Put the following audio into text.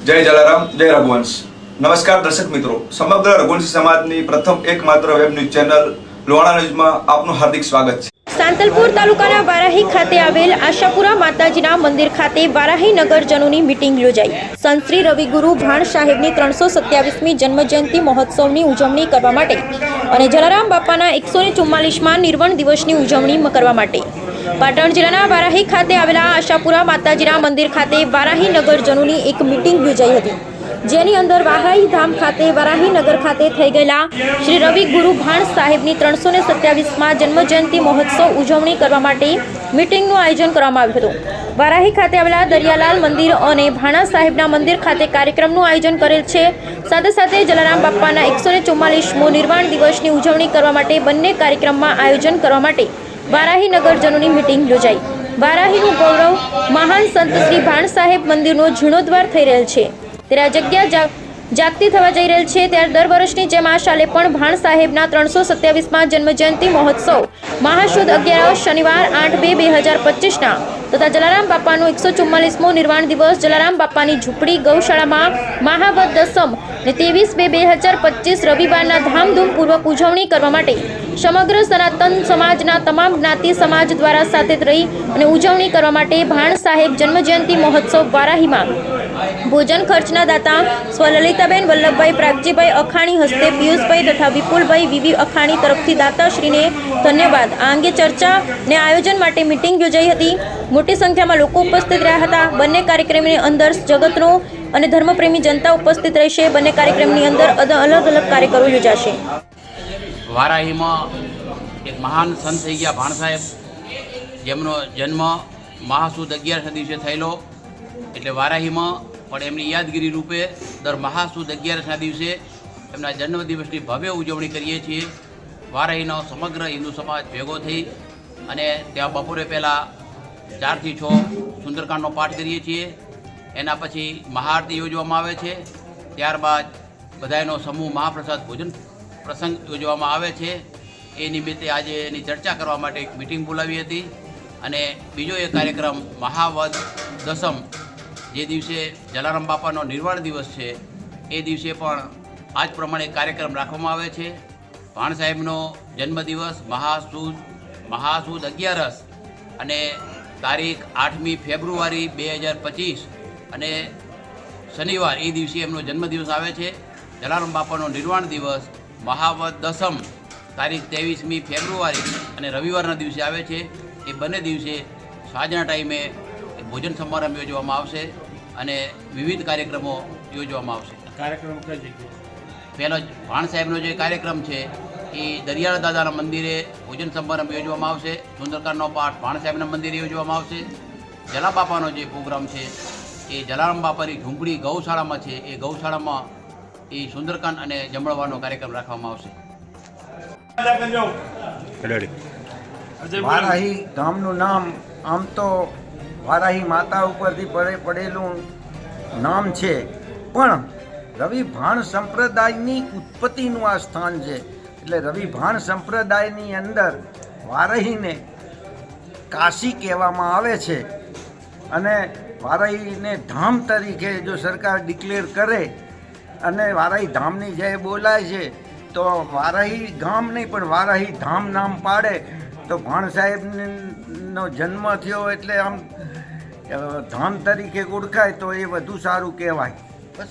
જય જલારામ, જય રઘુવંશ. નમસ્કાર દર્શક મિત્રો. સમગ્ર રઘુવંશી સમાજની પ્રથમ એકમાત્ર વેબ ન્યૂઝ ચેનલ લોહાણા ન્યૂઝમાં આપનું હાર્દિક સ્વાગત છે. સાંતલપુર તાલુકાના વારાહી ખાતે આવેલ આશાપુરા માતાજીના મંદિર ખાતે વારાહી નગરજનોની મિટિંગ યોજાઈ. સંત શ્રી રવિગુરુ ભાણ સાહેબની ત્રણસો સત્યાવીસમી જન્મજયંતિ મહોત્સવની ઉજવણી કરવા માટે અને જલારામ બાપાના એકસો ને ચુમ્માલીસમાં નિર્વણ દિવસની ઉજવણી કરવા માટે. પાટણ જિલ્લાના વારાહી ખાતે આવેલા આશાપુરા માતાજીના મંદિર ખાતે વારાહી નગરજનોની એક મિટિંગ યોજાઈ હતી. જેની અંદર વારાહી ધામ ખાતે, વારાહી નગર ખાતે થઈ ગયેલા શ્રી રવિ ગુરુ ભાણ સાહેબની ત્રણસો ને સત્યાવીસમાં જન્મજયંતિ મહોત્સવ ઉજવણી કરવા માટે મીટિંગનું આયોજન કરવામાં આવ્યું હતું. વારાહી ખાતે આવેલા દરિયાલાલ મંદિર અને ભાણા સાહેબના મંદિર ખાતે કાર્યક્રમનું આયોજન કરેલ છે. સાથે સાથે જલારામ બાપાના એકસો ને ચુમ્માલીસમો નિર્વાણ દિવસની ઉજવણી કરવા માટે બંને કાર્યક્રમમાં આયોજન કરવા માટે વારાહી નગરજનોની મિટિંગ યોજાઈ. વારાહીનું ગૌરવ મહાન સંત શ્રી ભાણ સાહેબ મંદિરનો જીર્ણોદ્વાર થઈ રહેલ છે. ત્યારે આ જગ્યા જાગતી થવા જઈ રહેલ છે. ત્યારે દર વર્ષની જેમ આ સાલે પણ ભાણ સાહેબના ત્રણસો સત્યાવીસમાં જન્મજયંતિ મહોત્સવ. મહાશુદ્ધ અગિયાર શનિવાર આઠ બે બે હજાર પચીસના. તથા જલારામ બાપાનો એકસો ચુમ્માલીસમો નિર્વાણ દિવસ જલારામ બાપાની ઝૂંપડી ગૌશાળામાં મહાવત દસમ ને ત્રેવીસ બે બે હજાર પચીસ રવિવારના ધામધૂમપૂર્વક ઉજવણી કરવા માટે સમગ્ર સનાતન સમાજના તમામ જ્ઞાતિ સમાજ દ્વારા સાથે રહી અને ઉજવણી કરવા માટે ભાણ સાહેબ જન્મજયંતિ મહોત્સવ વારાહીમાં ભોજન ખર્ચના દાતા સ્વલલિતાબેન વલ્લભભાઈ, પ્રાગજીભાઈ અખાણી હસ્તે, પિયુષભાઈ તથા વિપુલભાઈ, વિવી અખાણી તરફથી દાતાશ્રીને ધન્યવાદ. આ અંગે ચર્ચા ને આયોજન માટે મિટિંગ યોજાઈ હતી. મોટી સંખ્યામાં લોકો ઉપસ્થિત રહ્યા હતા. બંને કાર્યક્રમની અંદર જગતનો અને ધર્મપ્રેમી જનતા ઉપસ્થિત રહેશે. બંને કાર્યક્રમની અંદર અદ- અલગ અલગ કાર્યક્રમો યોજાશે. વારાહીમાં એક મહાન સંત થઈ ગયા ભાણ સાહેબ. જેમનો જન્મ મહાસુદ અગિયાર દિવસે થયેલો. એટલે વારાહીમાં પણ એમની યાદગીરી રૂપે દર મહાસુદ અગિયારસના દિવસે એમના જન્મદિવસની ભવ્ય ઉજવણી કરીએ છીએ. વારાહીનો સમગ્ર હિન્દુ સમાજ ભેગો થઈ અને ત્યાં બપોરે પહેલાં ચારથી છ સુંદરકાંડનો પાઠ કરીએ છીએ. એના પછી મહાઆરતી યોજવામાં આવે છે. ત્યારબાદ બધાયનો સમૂહ મહાપ્રસાદ ભોજન પ્રસંગ યોજવામાં આવે છે. એ નિમિત્તે આજે એની ચર્ચા કરવા માટે એક મિટિંગ બોલાવી હતી અને બીજો એક કાર્યક્રમ મહાવદ દસમ જે દિવસે જલારામ બાપાનો નિર્વાણ દિવસ છે, એ દિવસે પણ આ જ પ્રમાણે કાર્યક્રમ રાખવામાં આવે છે. ભાણ સાહેબનો જન્મદિવસ, મહાસુદ મહાસુદ અગિયારસ અને તારીખ આઠમી ફેબ્રુઆરી બે હજાર પચીસ અને શનિવાર એ દિવસે એમનો જન્મદિવસ આવે છે. જલારામ બાપાનો નિર્વાણ દિવસ મહાવત દસમ તારીખ ત્રેવીસમી ફેબ્રુઆરી અને રવિવારના દિવસે આવે છે. એ બંને દિવસે સાંજના ટાઈમે ભોજન સમારંભ યોજવામાં આવશે અને વિવિધ કાર્યક્રમો યોજવામાં આવશે. કાર્યક્રમ કઈ જગ્યાએ? પહેલો જ ભાણ સાહેબનો જે કાર્યક્રમ છે એ દરિયાળ દાદાના મંદિરે ભોજન સમારંભ યોજવામાં આવશે. સુંદરકાંડનો પાઠ ભાણ સાહેબના મંદિરે યોજવામાં આવશે. જલા બાપાનો જે પ્રોગ્રામ છે એ જલારામ બાપાની ઝૂંપડી ગૌશાળામાં છે એ ગૌશાળામાં એ સુંદરકાંડ અને જમણવાનો કાર્યક્રમ રાખવામાં આવશે. વારાહી ગામનું નામ આમ તો વારાહી માતા ઉપરથી પડે પડેલું નામ છે. પણ રવિ ભાણ સંપ્રદાયની ઉત્પત્તિનું આ સ્થાન છે. એટલે રવિ ભાણ સંપ્રદાયની અંદર વારાહીને કાશી કહેવામાં આવે છે. અને વારાહીને ધામ તરીકે જો સરકાર ડિક્લેર કરે અને વારાહી ધામની જે બોલાય છે, તો વારાહી ગામ નહીં, પણ વારાહી ધામ નામ પાડે. તો ભાણ સાહેબનો જન્મ થયો એટલે આમ ધામ તરીકે ઓળખાય તો એ વધુ સારું કહેવાય. બસ.